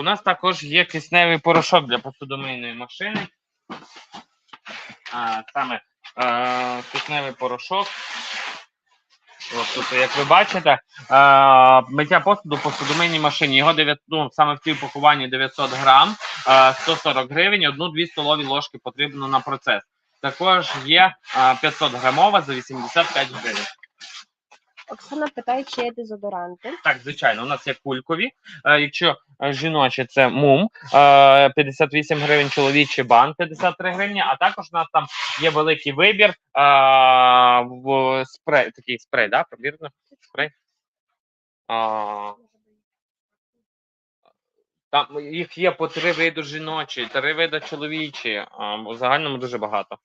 У нас також є кисневий порошок для посудомийної машини. А, саме е, кисневий порошок. От тут, як ви бачите, е, миття посуду по посудомийній машині. Його 9, ну, саме в цій упакуванні 900 грам, е, 140 гривень, одну-дві столові ложки потрібно на процес. Також є е, 500 грамова за 85 гривень. Оксана питає, чи є дезодоранти. Так, звичайно, у нас є кулькові. Е, якщо е, жіночі, це мум е, 58 гривень, чоловічий бан 53 гривні. А також у нас там є великий вибір е, в спрей, такий спрей, да, вірно? Спрей. А, там їх є по три види жіночі, три види чоловічі. А, в загальному дуже багато.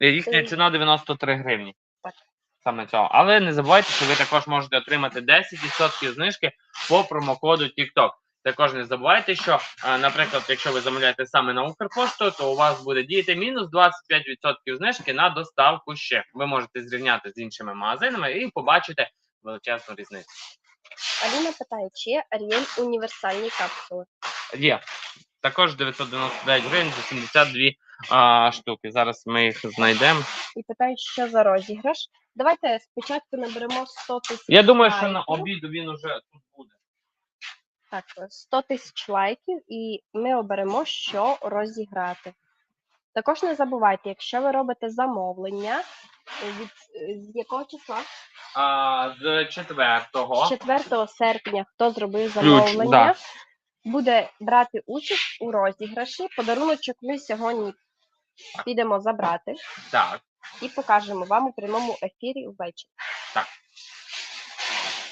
Їхня Е. ціна 93 гривні. Саме цього. Але не забувайте, що ви також можете отримати 10% знижки по промокоду TikTok. Також не забувайте, що, е, наприклад, якщо ви замовляєте саме на Укрпошту, то у вас буде діяти мінус 25% знижки на доставку ще. Ви можете зрівняти з іншими магазинами і побачите величезну різницю. Аліна питає, чи є Аріель універсальні капсули. Є. Також 999 гривень за 72 а, штуки. Зараз ми їх знайдемо. І питають, що за розіграш. Давайте спочатку наберемо 100 тисяч. Я думаю, що на лайків. обіду він уже тут буде. Так, 100 тисяч лайків, і ми оберемо, що розіграти. Також не забувайте, якщо ви робите замовлення, е, від е, з якого числа? А, з четвертого. З 4 серпня, хто зробив замовлення, да. Буде брати участь у розіграші. Подаруночок ми сьогодні підемо забрати Так. і покажемо вам у прямому ефірі ввечері.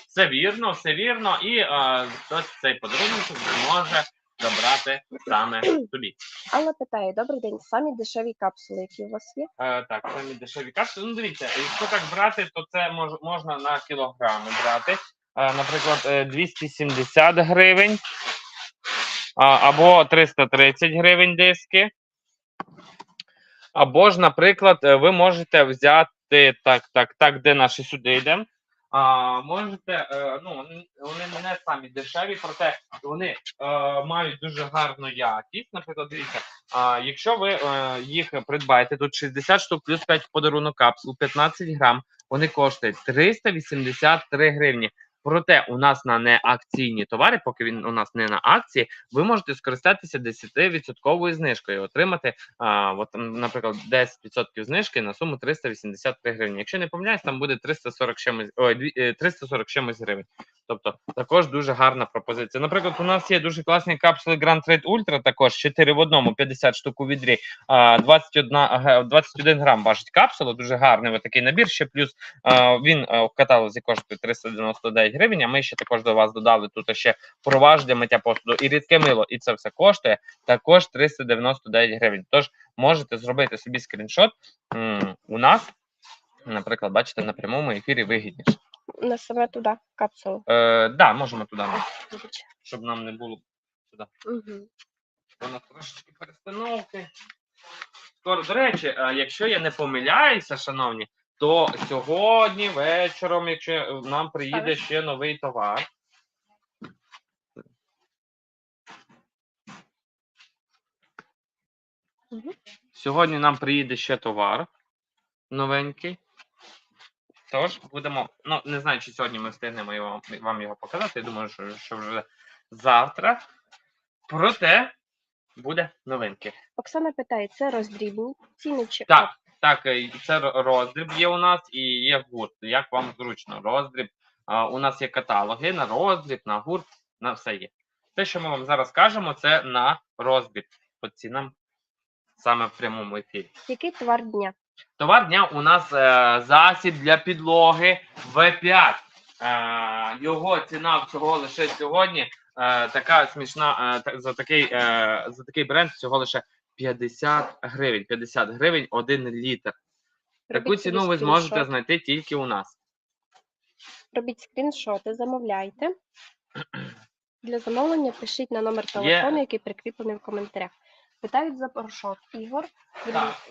Все вірно, все вірно. І е, хтось цей подарунок зможе забрати саме тобі. Алла питає: добрий день, самі дешеві капсули, які у вас є? Е, так, самі дешеві капсули. Ну, дивіться, якщо так брати, то це мож, можна на кілограми брати. Е, наприклад, е, 270 гривень або 330 гривень диски. Або ж, наприклад, е, ви можете взяти так, так, так, де наші сюди йдемо. А, можете, е, ну, вони- не самі дешеві, проте вони е, мають дуже гарну якість. Наприклад, дивіться, а, якщо ви е, їх придбаєте, тут 60 штук плюс 5 подарунок капсул, 15 грам, вони коштують 383 гривні. Проте у нас на неакційні товари, поки він у нас не на акції, ви можете скористатися 10% знижкою, отримати, а, от, наприклад, 10% знижки на суму 383 гривні. Якщо не помиляюсь, там буде 340 чимось, ой, дві- е, 340 чимось гривень. Тобто також дуже гарна пропозиція. Наприклад, у нас є дуже класні капсули Grand Trade Ultra, також 4 в одному, 50 штук у відрі, 21, 21 грам важить капсула, дуже гарний такий набір. Ще плюс він в каталозі коштує 399 гривень. А ми ще також до вас додали тут ще проваж для миття посуду і рідке мило, і це все коштує також 399 гривень. Тож можете зробити собі скріншот у нас. Наприклад, бачите, на прямому ефірі вигідніше. На саме туди капсулу. Е, да, можемо туди, щоб нам не було Мгм. у нас трошечки перестановки. Скоро, до речі, е, якщо я не помиляюся, шановні, то сьогодні вечором, якщо нам приїде ще новий товар. Сьогодні нам приїде ще товар новенький. Тож будемо. Ну, не знаю, чи сьогодні ми встигнемо його, вам його показати. Я думаю, що, що вже завтра. Проте буде новинки. Оксана питає, це роздрібні ціни чи Так, так, е, це роздріб є у нас і є гурт. Як вам зручно? Роздріб. А, у нас є каталоги на роздріб, на гурт, на все є. Те, що ми вам зараз кажемо, це на роздріб по цінам саме в прямому ефірі. який товар дня? Товар дня у нас е, засіб для підлоги V5. Е, його ціна всього лише сьогодні. Е, така смішна е, за такий, е, за такий бренд всього лише 50 гривень. 50 гривень 1 літр. Таку Робіть ціну ви зможете скріншот. знайти тільки у нас. Робіть скріншоти, замовляйте. Для замовлення пишіть на номер телефону, який прикріплений в коментарях. Питають за порошок Ігор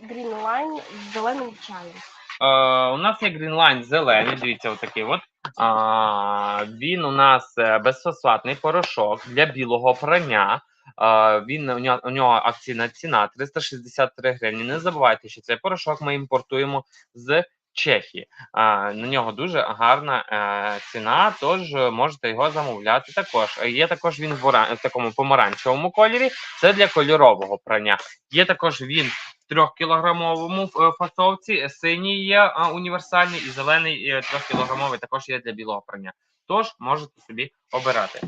грінлайн Greenline з зеленим чаєм. Е, у нас є Greenline зелений, дивіться, отакий от. А, він у нас е, безфосфатний порошок для білого прання. А, він у нього, у нього акційна ціна 363 гривні. Не забувайте, що цей порошок ми імпортуємо з Чехії. А, на нього дуже гарна е, ціна, тож можете його замовляти також. Є також він в, ора- в такому помаранчевому кольорі. Це для кольорового прання. Є також він в трьохкілограмовому е, фасовці. Синій є а, універсальний і зелений трьохкілограмовий також є для білого прання. Тож можете собі обирати.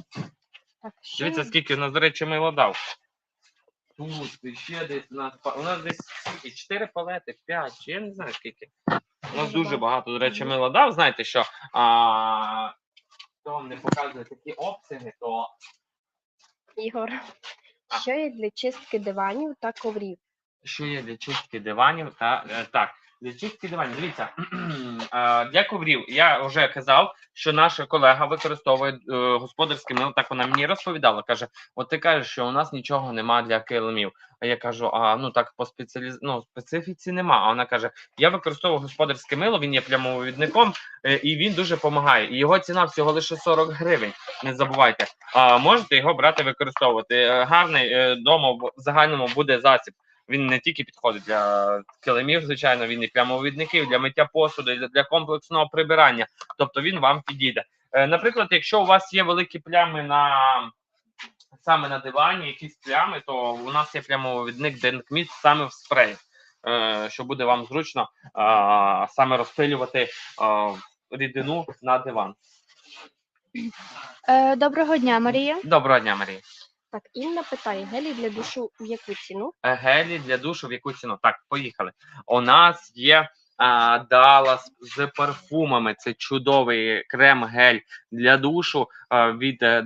Так, що Дивіться, скільки у нас, до речі, мило дав. Тут ще десь у нас у нас десь скільки? 4 палети, 5, чи я не знаю скільки. У нас Дуже багато. до речі, мило дав. Знаєте, що а, хто вам не показує такі обсяги, то Ігор, що є для чистки диванів та коврів? що є для чистки диванів та е, так. Для чистки диванів, дивіться, для коврів я вже казав, що наша колега використовує е, господарське мило. Так вона мені розповідала. Каже: От ти кажеш, що у нас нічого нема для килимів. А я кажу: а ну так по спеціаліз... ну, специфіці нема. А вона каже: Я використовую господарське мило, він є плямовідником, е, і він дуже допомагає. Його ціна всього лише 40 гривень. Не забувайте. А можете його брати, використовувати. Е, Гарний дома в загальному буде засіб. Він не тільки підходить для килимів, звичайно, він і плямовідників, для миття посуду, для, комплексного прибирання. Тобто він вам підійде. Е, наприклад, якщо у вас є великі плями на саме на дивані, якісь плями, то у нас є плямовідник Денкміт саме в спреї, е, що буде вам зручно саме розпилювати рідину на диван. Е, Доброго дня, Марія. Доброго дня, Марія. Так, Інна питає, гелі для душу в яку ціну? Е, гелі для душу в яку ціну? Так, поїхали. У нас є а, з парфумами. Це чудовий крем-гель для душу від е.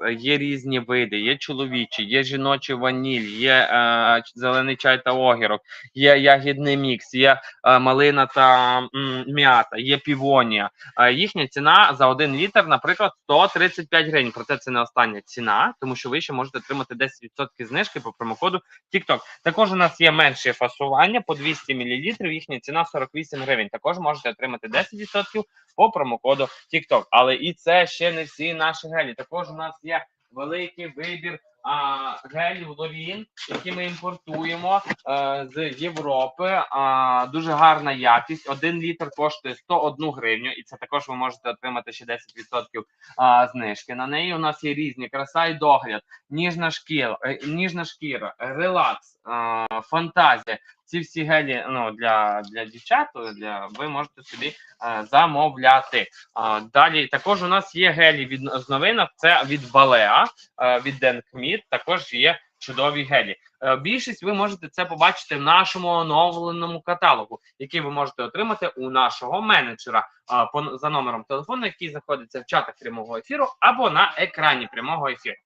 Е, Є різні види, є чоловічі, є жіночий ваніль, є е, зелений чай та огірок, є ягідний мікс, є е, малина та м'ята, є півонія. Їхня ціна за один літр, наприклад, 135 гривень. Проте це не остання ціна, тому що ви ще можете отримати 10% знижки по промокоду TikTok. Також у нас є менше фасування по 200 мл, їхня ціна 48 гривень. Також можете отримати 10% по промокоду TikTok. Але і це ще не всі наші гелі. Також у нас є великий вибір а, гелів Лорін, які ми імпортуємо е, з Європи. А, дуже гарна якість. Один літр коштує 101 гривню, і це також ви можете отримати ще 10% а, знижки. На неї у нас є різні краса і догляд, ніжна шкіра, е, ніжна шкіра, релакс, а, фантазія. Ці всі гелі ну, для, для дівчат, для, ви можете собі е, замовляти. А, далі також у нас є гелі від з новинок. Це від Балеа, е, від Денкміт. Також є чудові гелі. Е, Більшість ви можете це побачити в нашому оновленому каталогу, який ви можете отримати у нашого менеджера а, по за номером телефону, який знаходиться в чатах прямого ефіру, або на екрані прямого ефіру.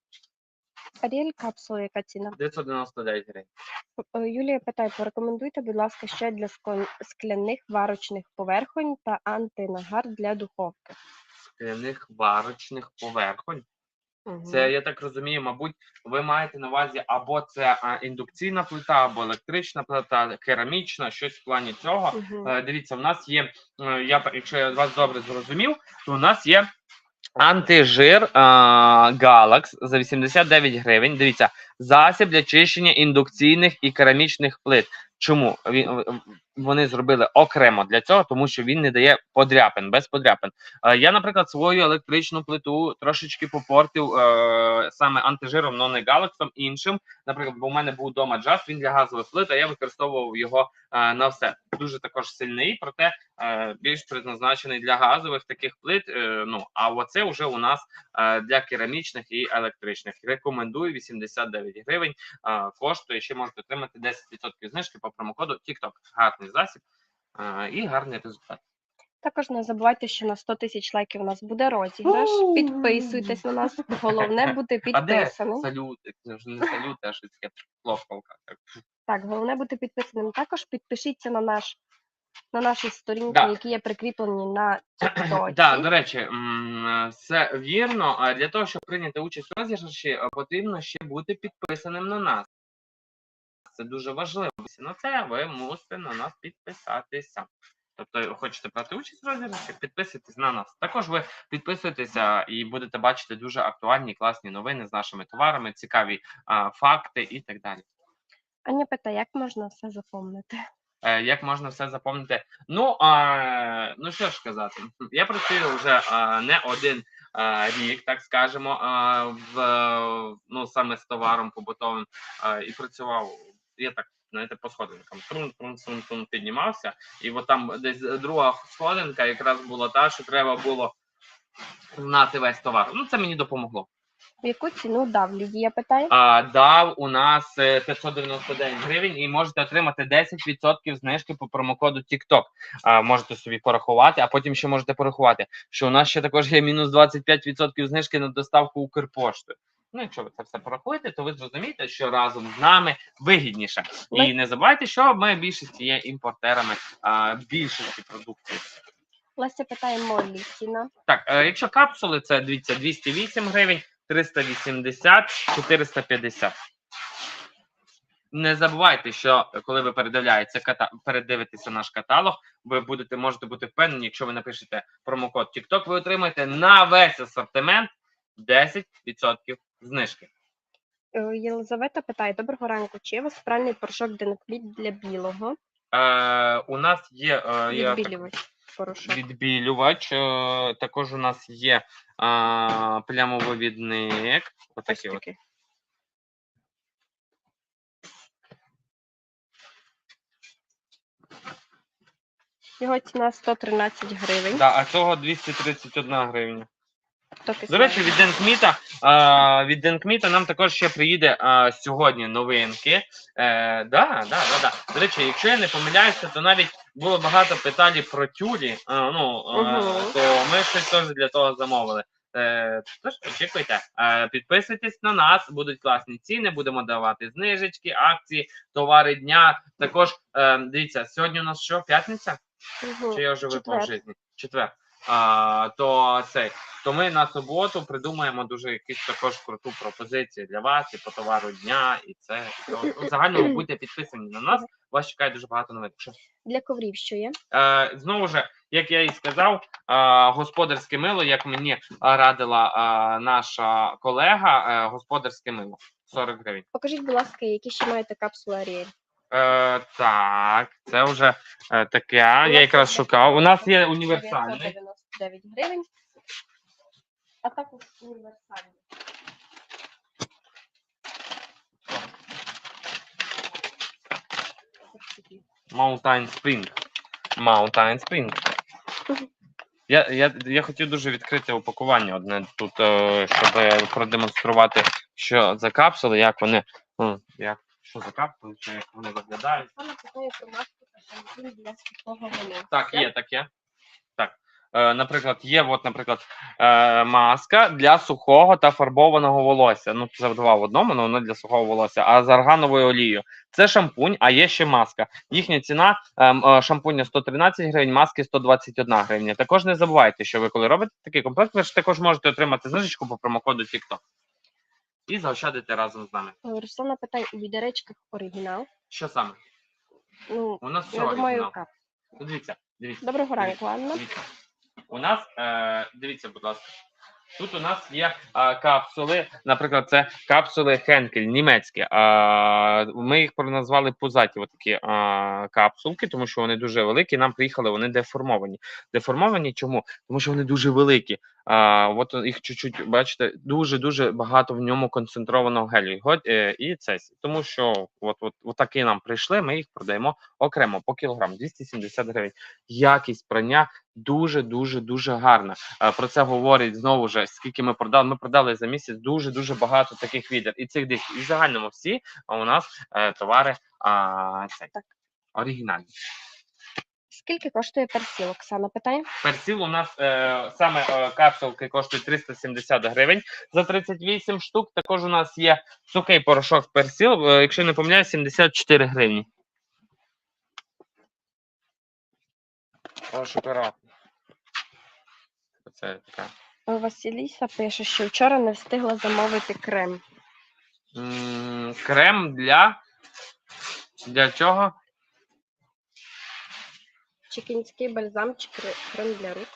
Аріель капсула, яка ціна? 999 гривень. Е, Юлія питає, порекомендуйте, будь ласка, ще для скляних варочних поверхонь та антинагар для духовки. Скляних варочних поверхонь. Мгм. Це я так розумію, мабуть, ви маєте на увазі або це індукційна плита, або електрична плита, керамічна, щось в плані цього. Е, Дивіться, у нас є, е, я якщо я вас добре зрозумів, то у нас є антижир а, Galax за 89 гривень. Дивіться, засіб для чищення індукційних і керамічних плит. Чому вони зробили окремо для цього, тому що він не дає подряпин, без подряпин. Я, наприклад, свою електричну плиту трошечки попортив е, саме антижиром, но не галаксом іншим. Наприклад, бо у мене був вдома джаз, він для газових плит, а я використовував його е, на все. Дуже також сильний, проте е, більш предназначений для газових таких плит. Е, ну а оце вже у нас е, для керамічних і електричних. Рекомендую 89 гривень. Е, коштує ще можете отримати 10% знижки по промокоду TikTok. Гарний засіб е, і гарний результат. Також не забувайте, що на 100 тисяч лайків у нас буде розіграш. Підписуйтесь на нас. Головне бути А де підписаним. салюти? Це не салюти, а щось таке ловкалка. Так. Головне бути підписаним. Також підпишіться на наш на наші сторінки, Да. які є прикріплені на TikTok. Так, до речі, м, все вірно. А Для того, щоб прийняти участь у розіграші, е, потрібно ще бути підписаним на нас. Це дуже важливо. На це ви мусите на нас підписатися. тобто хочете брати участь в розіграші, підписуйтесь на нас. Також ви підписуєтеся і будете бачити дуже актуальні класні новини з нашими товарами, цікаві а, факти і так далі. Аня питає, як можна все запомнити? Е, як можна все запам'ятати? Ну, а, ну що ж сказати, я працюю вже а, не один а, рік, так скажемо, а, в, ну, саме з товаром побутовим а, і працював. Я так, знаєте, по сходинкам. Трун, трун, трун, трун піднімався. І от там десь друга сходинка якраз була та, що треба було знати весь товар. Ну, це мені допомогло. В яку ціну дав Лідія питає? А, дав у нас е, 599 гривень і можете отримати 10% знижки по промокоду TikTok. А, можете собі порахувати, а потім ще можете порахувати, що у нас ще також є мінус 25% знижки на доставку Укрпоштою. Ну, якщо ви це все порахуєте, то ви зрозумієте, що разом з нами вигідніше. І не забувайте, що ми більшості є імпортерами а, більшості продукції. Леся питає Моллі ціна. Так, е, якщо капсули, це дивіться 208 гривень, 380, 450. Не забувайте, що коли ви передивляєтеся передивитеся наш каталог, ви будете можете бути впевнені, якщо ви напишете промокод TikTok, ви отримаєте на весь асортимент 10% знижки. Е, Єлизавета питає: Доброго ранку, чи є у вас пральний порошок Денкліт для білого? Е, у нас є е, я так- порошок. відбілювач. Е, також у нас є е, плямовивідник. Отакий от. Його ціна 113 гривень. Да, а цього 231 гривня. До речі, від Денкміта, а, від Денкміта нам також ще приїде а, сьогодні новинки. Е, да, да, да, да. До речі, якщо я не помиляюся, то навіть було багато питань про тюлі. А, ну, угу. То ми щось теж для того замовили. Е, тож очікуйте, е, підписуйтесь на нас, будуть класні ціни, будемо давати знижечки, акції, товари дня. Також е, дивіться, сьогодні у нас що, п'ятниця? Угу. Чи я вже випав в житті? Четвер. А, то цей. То ми на суботу придумаємо дуже якусь також круту пропозицію для вас і по товару дня, і це. і то. У загальному будьте підписані на нас. Вас чекає дуже багато новин. Що? Для коврів що є? Е, знову ж, як я і сказав, е, господарське мило, як мені радила е, наша колега, е, господарське мило 40 гривень. Покажіть, будь ласка, які ще маєте капсули Аріель. Е, так, це вже е, таке. Я якраз шукав. У нас є універсальний. 999 гривень. А також універсальний. Mountain Spring. Mountain Spring. Я, я, я хотів дуже відкрити упакування одне тут, е, щоб продемонструвати, що за капсули, як вони. ну, як, що за капсули, як вони виглядають. Саме питає про маску та шампунь для сухого волосся. Так, є таке. Так. Е, наприклад, є, от, наприклад, е, маска для сухого та фарбованого волосся. Ну, це два в одному, але воно для сухого волосся, а з аргановою олією. Це шампунь, а є ще маска. Їхня ціна ем, е, шампуня 113 гривень, маски 121 гривня. Також не забувайте, що ви коли робите такий комплект, ви ж також можете отримати знижечку по промокоду TikTok. І заощадити разом з нами. Е, Руслана питає у відеречках оригінал. Що саме? Ну, У нас все я думаю, оригінал. кап. Дивіться, дивіться. Доброго ранку, Анна. Дивіться. У нас, е, дивіться, будь ласка. Тут у нас є е, капсули, наприклад, це капсули Хенкель, німецькі. Е, ми їх проназвали пузаті, отакі е, капсулки, тому що вони дуже великі. Нам приїхали, вони деформовані. Деформовані чому? Тому що вони дуже великі. А, от їх чуть-чуть, бачите, дуже-дуже багато в ньому концентрованого гелю. Його, е, і це тому, що от, от, от такі нам прийшли, ми їх продаємо окремо по кілограм 270 гривень. Якість прання дуже дуже гарна. Е, Про це говорить знову ж, скільки ми продали. Ми продали за місяць дуже дуже багато таких відер і цих дисків. І в загальному всі а у нас е, товари а, цей, оригінальні. Скільки коштує персіл? Оксана питає. Персіл у нас е, саме е, капсулки коштують 370 гривень за 38 штук. Також у нас є сухий порошок персіл, е, якщо не помиляюсь, 74 гривні. Прошу акуратно. Це така. Е, Василіса пише, що вчора не встигла замовити крем. М, Крем для. Для чого? Чи кінський бальзам, чи крем для рук.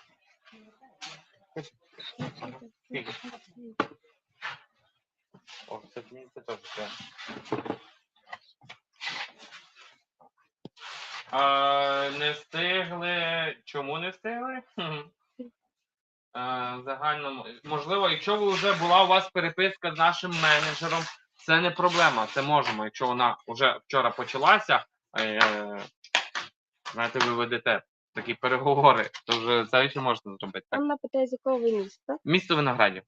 О, це мені теж треба. А, не встигли. Чому не встигли? А, загально, можливо, якщо ви вже була у вас переписка з нашим менеджером, це не проблема. Це можемо. Якщо вона вже вчора почалася, е, знаєте, ви ведете такі переговори, то вже це ще можна зробити. Так. Анна питає, з якого ви міста. Місто виноградів.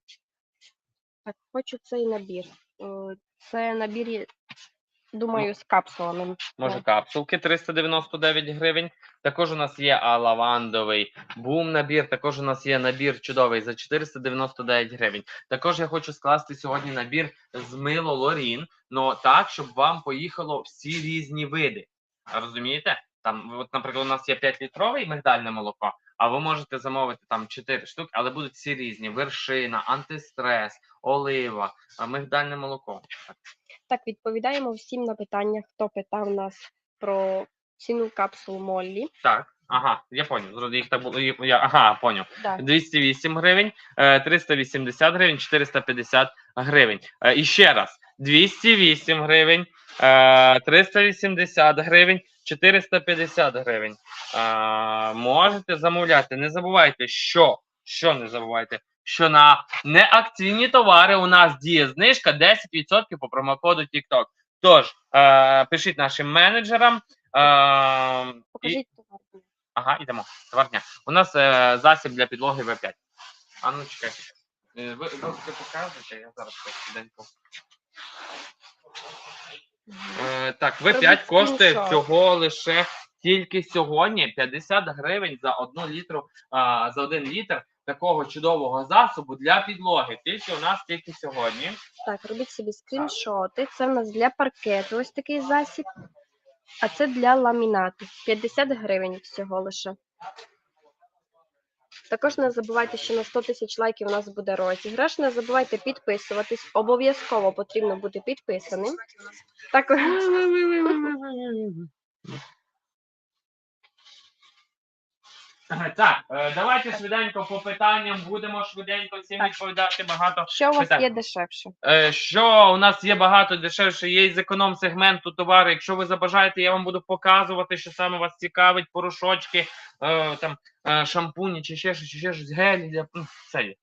Так, хочу цей набір. Е, Це набір, є- думаю, з капсулами. Може, капсулки 399 гривень. Також у нас є а, лавандовий бум набір. Також у нас є набір чудовий за 499 гривень. Також я хочу скласти сьогодні набір з мило Лорін, но так, щоб вам поїхало всі різні види. Розумієте? Там, от, наприклад, у нас є 5-літровий мигдальне молоко, а ви можете замовити там 4 штуки, але будуть всі різні: вершина, антистрес, олива, мигдальне молоко. Так, відповідаємо всім на питання, хто питав нас про ціну капсул Моллі. Так, ага, я поняв. Їх так було. Я, ага, поняв. Так, 208 гривень, е, 380 гривень, 450 гривень. Е, І ще раз: 208 гривень, е, 380 гривень, 450 гривень. Е, Можете замовляти. Не забувайте, що, що не забувайте, що на неакційні товари у нас діє знижка 10% по промокоду TikTok. Тож, е, пишіть нашим менеджерам. Е, і, покажіть товар. Ага, йдемо. Товарня. У нас е, засіб для підлоги В5. А ну чекай. Е, ви, ви поки показуєте, я зараз швиденько. Е, так, В5 коштує всього лише тільки сьогодні 50 гривень за одну літру, а, за один літр такого чудового засобу для підлоги. Тільки у нас тільки сьогодні. Так, робіть собі скріншоти. Це в нас для паркету ось такий засіб, а це для ламінату. 50 гривень всього лише. Також не забувайте, що на 100 тисяч лайків у нас буде розіграш. Не забувайте підписуватись. Обов'язково потрібно бути підписаним. Так, Ага, Так, е, давайте швиденько по питанням будемо швиденько всім Так. відповідати багато. що у вас питань. є дешевше? Е, Що у нас є багато дешевше, є із економ-сегменту товари. Якщо ви забажаєте, я вам буду показувати, що саме вас цікавить, порошочки, е, там шампуні, чи ще щось, чи ще щось, гелі м, все є.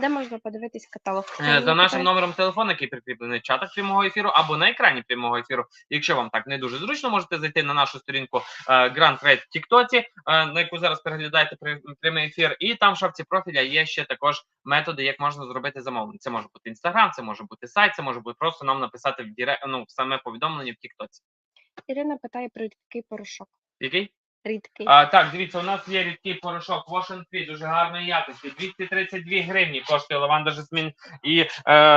Де можна подивитись каталог? Е, За нашим номером телефону, який прикріплений в чатах прямого ефіру, або на екрані прямого ефіру. Якщо вам так не дуже зручно, можете зайти на нашу сторінку е, Grand Trade в Тіктоці, е, на яку зараз переглядаєте прямий ефір. І там в шапці профіля є ще також методи, як можна зробити замовлення. Це може бути інстаграм, це може бути сайт, це може бути просто нам написати в діре... ну, саме повідомлення в Тіктоці. Ірина питає про рідкий порошок. Який? Рідкий. А, так, дивіться, у нас є рідкий порошок Wash Free, дуже гарної якості. 232 гривні коштує лаванда жасмін і е,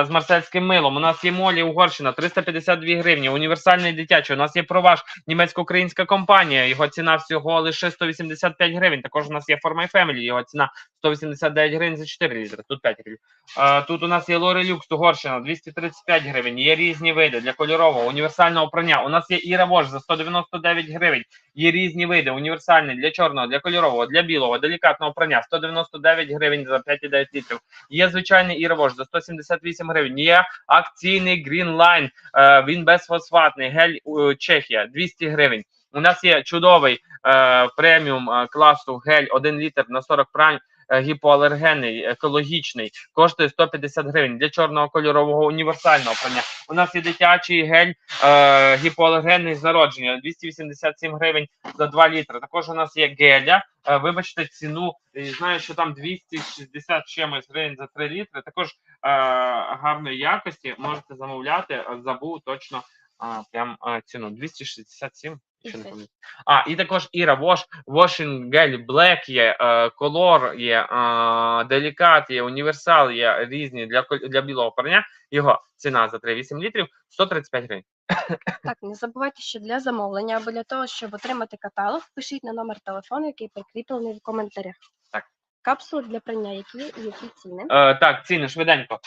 з марсельським милом. У нас є молі Угорщина 352 гривні. Універсальний дитячий. У нас є проваж, німецько-українська компанія. Його ціна всього лише 185 гривень. Також у нас є For My Family, його ціна 189 гривень за 4 літри. Тут 5 гривень. Е, тут у нас є Люкс Угорщина 235 гривень. Є різні види для кольорового, універсального прання. У нас є Іра Вош за 199 гривень. Є різні види, універсальний для чорного, для кольорового, для білого, делікатного прання 199 гривень за 5,9 літрів. Є звичайний Ірвош за 178 гривень. Є акційний Green Line, е, він безфосфатний, гель Чехія 200 гривень. У нас є чудовий е, преміум е, класу гель 1 літр на 40 прань. Е, Гіпоалергенний, екологічний, коштує 150 гривень для чорного кольорового універсального прання. У нас є дитячий гель е, гіпоалергенний з народження 287 гривень за 2 літри. Також у нас є геля. Е, вибачте ціну. е, Знаю, що там 260 чимось гривень за 3 літри. Також е, гарної якості можете замовляти. Е, Забув точно а, прям е, ціну 267. Ще не пам'ятаю. А, і також Іра Wash, Washing Gel Black є, е, Color є, е, Delicat є, Універсал є різні для, для білого прання. Його ціна за 3,8 літрів 135 гривень. Так, не забувайте, що для замовлення або для того, щоб отримати каталог, пишіть на номер телефону, який прикріплений в коментарях. Так. Капсули для прання, які які ціни? Е, так, ціни швиденько.